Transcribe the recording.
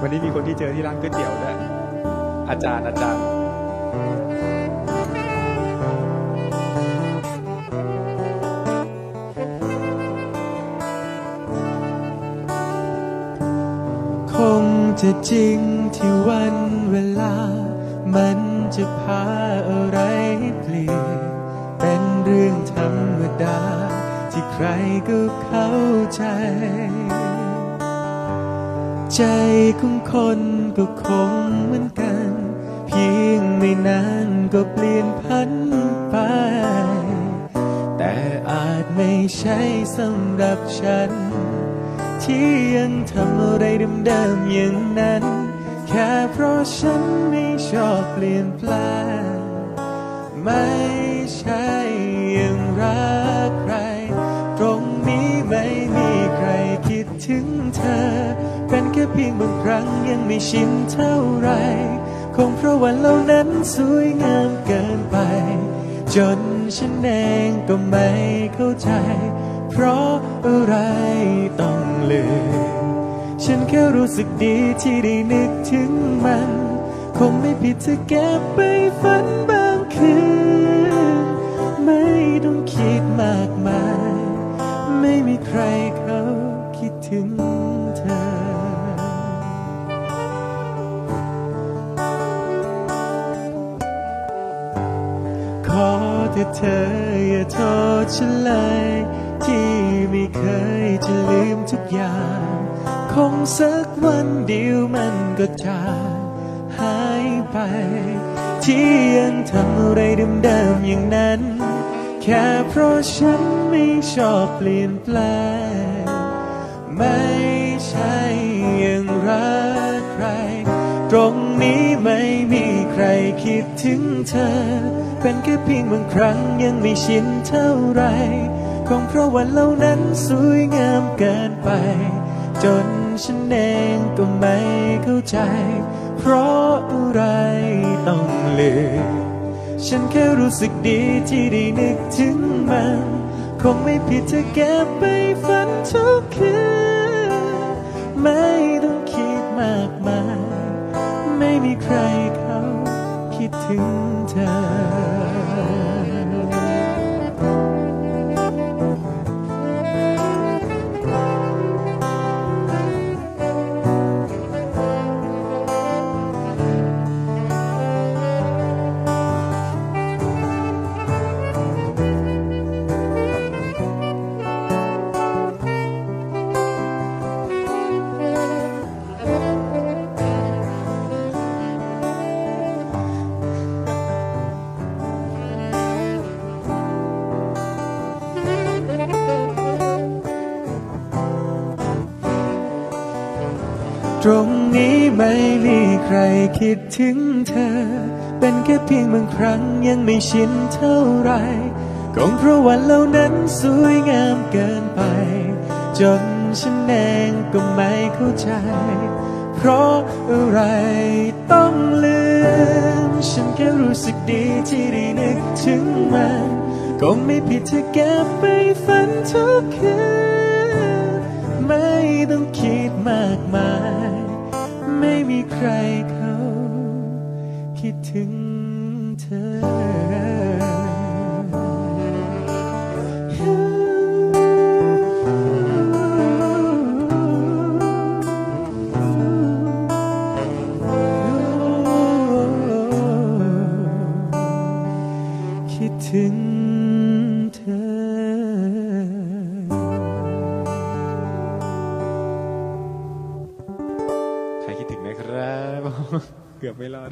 วันนี้มีคนที่เจอที่ร้านก๋วยเตี๋ยวด้วยอาจารย์อาจารย์คงจะจริงที่วันเวลา มันจะพาอะไรเปลี่ยน เป็นเรื่องธรรมดา ที่ใครก็เข้าใจ ใจของคนก็คงเหมือนกัน เพียงไม่นานก็เปลี่ยนพันไป แต่อาจไม่ใช่สำหรับฉัน ที่ยังทำอะไรเดิมๆอย่างนั้น แค่เพราะฉันไม่ชอบเปลี่ยนแปลงไม่ใช่ บางครั้งยังไม่ชินเท่าไร คงเพราะวันเหล่านั้นสวยงามเกินไป จนฉันเองก็ไม่เข้าใจ เพราะอะไรต้องลืมฉันแค่รู้สึกดีที่ได้นึกถึงมัน คงไม่ผิดจะเก็บไปฝันบางคืน ไม่ต้องคิดมากมาย ไม่มีใครเขาคิดถึงเธอ แต่เธออย่าโทษฉันเลย ที่ไม่เคยจะลืมทุกอย่าง คงสักวันเดียวมันก็จางหายไป ที่ยังทำอะไรเดิมๆอย่างนั้น แค่เพราะฉันไม่ชอบเปลี่ยนแปลง ไม่ใช่ยังรักใคร ตรงนี้ไม่มี ใครคิดถึงเธอ เป็นแค่เพียงบางครั้งยังไม่ชินเท่าไร คงเพราะวันเหล่านั้นสวยงามเกินไป จนฉันเองก็ไม่เข้าใจ เพราะอะไรต้องลืมฉันแค่รู้สึกดีที่ได้นึกถึงมัน คงไม่ผิดจะเก็บไปฝันทุกคื ง ตรงนี้ไม่มีใครคิดถึงเธอ เป็นแค่เพียงบางครั้งยังไม่ชินเท่าไรก็เพราะวันเหล่านั้นสวยงามเกินไป จนฉันเองก็ไม่เข้าใจ เพราะอะไรต้องลืม ฉันแค่รู้สึกดีที่ได้นึกถึงมันคงไม่ผิดที่เก็บไปฝันทุกคืนไม่ต้องคิดมากมาย ใครเขาคิดถึงเธอ เกือบไม่รอด